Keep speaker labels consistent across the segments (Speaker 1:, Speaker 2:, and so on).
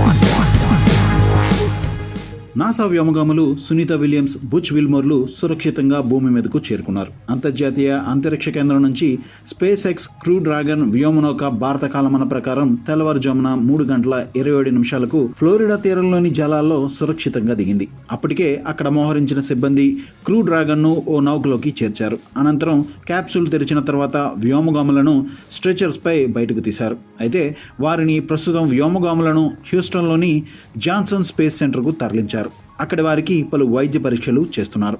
Speaker 1: one. NASA వ్యోమగాములు Sunita Williams Butch విల్మోర్లు సురక్షితంగా భూమి మీదకు చేరుకున్నారు. అంతర్జాతీయ అంతరిక్ష కేంద్రం నుంచి స్పేస్ ఎక్స్ క్రూ డ్రాగన్ వ్యోమనౌక భారత కాలమాన ప్రకారం తెల్లవారుజామున మూడు గంటల ఇరవై ఏడు నిమిషాలకు ఫ్లోరిడా తీరంలోని జలాల్లో సురక్షితంగా దిగింది. అప్పటికే అక్కడ మోహరించిన సిబ్బంది క్రూ డ్రాగన్ను ఓ నౌకలోకి చేర్చారు. అనంతరం క్యాప్సూల్ తెరిచిన తర్వాత వ్యోమగాములను స్ట్రెచర్స్పై బయటకు తీశారు. అయితే వారిని ప్రస్తుతం వ్యోమగాములను హ్యూస్టన్లోని జాన్సన్ స్పేస్ సెంటర్కు తరలించారు. అక్కడి వారికి పలు వైద్య పరీక్షలు చేస్తున్నారు.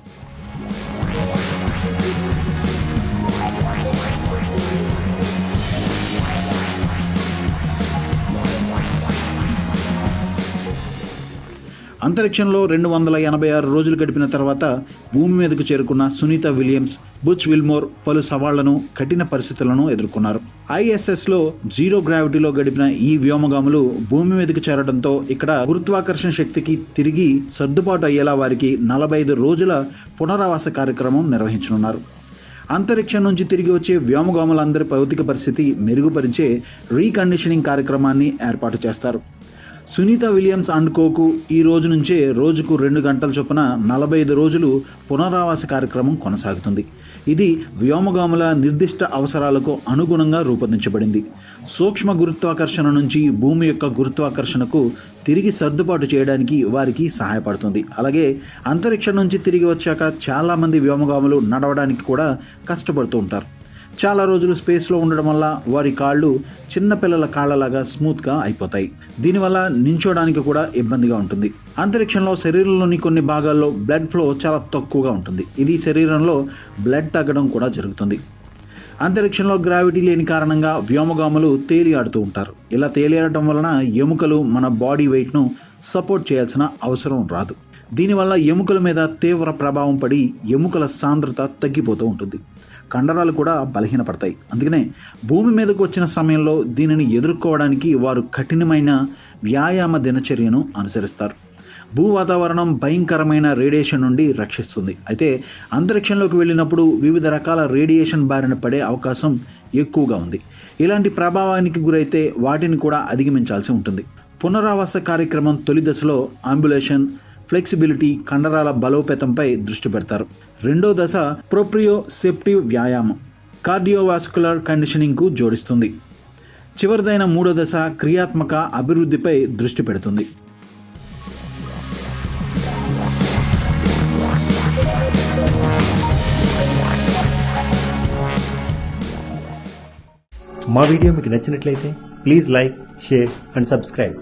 Speaker 1: అంతరిక్షంలో రెండు వందల ఎనభై ఆరు రోజులు గడిపిన తర్వాత భూమి మీదకు చేరుకున్న సునీత విలియమ్స్ బుచ్ విల్మోర్ పలు సవాళ్ళను కఠిన పరిస్థితులను ఎదుర్కొన్నారు. ఐఎస్ఎస్లో జీరో గ్రావిటీలో గడిపిన ఈ వ్యోమగాములు భూమి మీదకు చేరడంతో ఇక్కడ గురుత్వాకర్షణ శక్తికి తిరిగి సర్దుబాటు అయ్యేలా వారికి నలభై ఐదు రోజుల పునరావాస కార్యక్రమం నిర్వహించనున్నారు. అంతరిక్షం నుంచి తిరిగి వచ్చే వ్యోమగాములందరి భౌతిక పరిస్థితి మెరుగుపరిచే రీకండిషనింగ్ కార్యక్రమాన్ని ఏర్పాటు చేస్తారు. సునీత విలియమ్స్ అండ్ కోకు ఈ రోజు నుంచే రోజుకు రెండు గంటల చొప్పున నలభై ఐదు రోజులు పునరావాస కార్యక్రమం కొనసాగుతుంది. ఇది వ్యోమగాముల నిర్దిష్ట అవసరాలకు అనుగుణంగా రూపొందించబడింది. సూక్ష్మ గురుత్వాకర్షణ నుంచి భూమి యొక్క గురుత్వాకర్షణకు తిరిగి సర్దుబాటు చేయడానికి వారికి సహాయపడుతుంది. అలాగే అంతరిక్షం నుంచి తిరిగి వచ్చాక చాలామంది వ్యోమగాములు నడవడానికి కూడా కష్టపడుతూ ఉంటారు. చాలా రోజులు స్పేస్లో ఉండడం వల్ల వారి కాళ్ళు చిన్నపిల్లల కాళ్ళలాగా స్మూత్గా అయిపోతాయి. దీనివల్ల నించోడానికి కూడా ఇబ్బందిగా ఉంటుంది. అంతరిక్షంలో శరీరంలోని కొన్ని భాగాల్లో బ్లడ్ ఫ్లో చాలా తక్కువగా ఉంటుంది. ఇది శరీరంలో బ్లడ్ తగ్గడం కూడా జరుగుతుంది. అంతరిక్షంలో గ్రావిటీ లేని కారణంగా వ్యోమగాములు తేలియాడుతూ ఉంటారు. ఇలా తేలియాడటం వలన ఎముకలు మన బాడీ వెయిట్ను సపోర్ట్ చేయాల్సిన అవసరం రాదు. దీనివల్ల ఎముకల మీద తీవ్ర ప్రభావం పడి ఎముకల సాంద్రత తగ్గిపోతూ ఉంటుంది. కండరాలు కూడా బలహీనపడతాయి. అందుకనే భూమి మీదకు వచ్చిన సమయంలో దీనిని ఎదుర్కోవడానికి వారు కఠినమైన వ్యాయామ దినచర్యను అనుసరిస్తారు. భూ వాతావరణం భయంకరమైన రేడియేషన్ నుండి రక్షిస్తుంది. అయితే అంతరిక్షంలోకి వెళ్ళినప్పుడు వివిధ రకాల రేడియేషన్ బారిన పడే అవకాశం ఎక్కువగా ఉంది. ఇలాంటి ప్రభావానికి గురైతే వాటిని కూడా అధిగమించాల్సి ఉంటుంది. పునరావాస కార్యక్రమం తొలి దశలో అంబులేషన్ ఫ్లెక్సిబిలిటీ కండరాల బలోపేతంపై దృష్టి పెడతారు. రెండో దశ ప్రొప్రియో సెప్టివ్ వ్యాయామం కార్డియోవాస్కులర్ కండిషనింగ్కు జోడిస్తుంది. చివరిదైన మూడో దశ క్రియాత్మక అభివృద్ధిపై దృష్టి పెడుతుంది.
Speaker 2: మా వీడియో మీకు నచ్చినట్లయితే please like share and subscribe.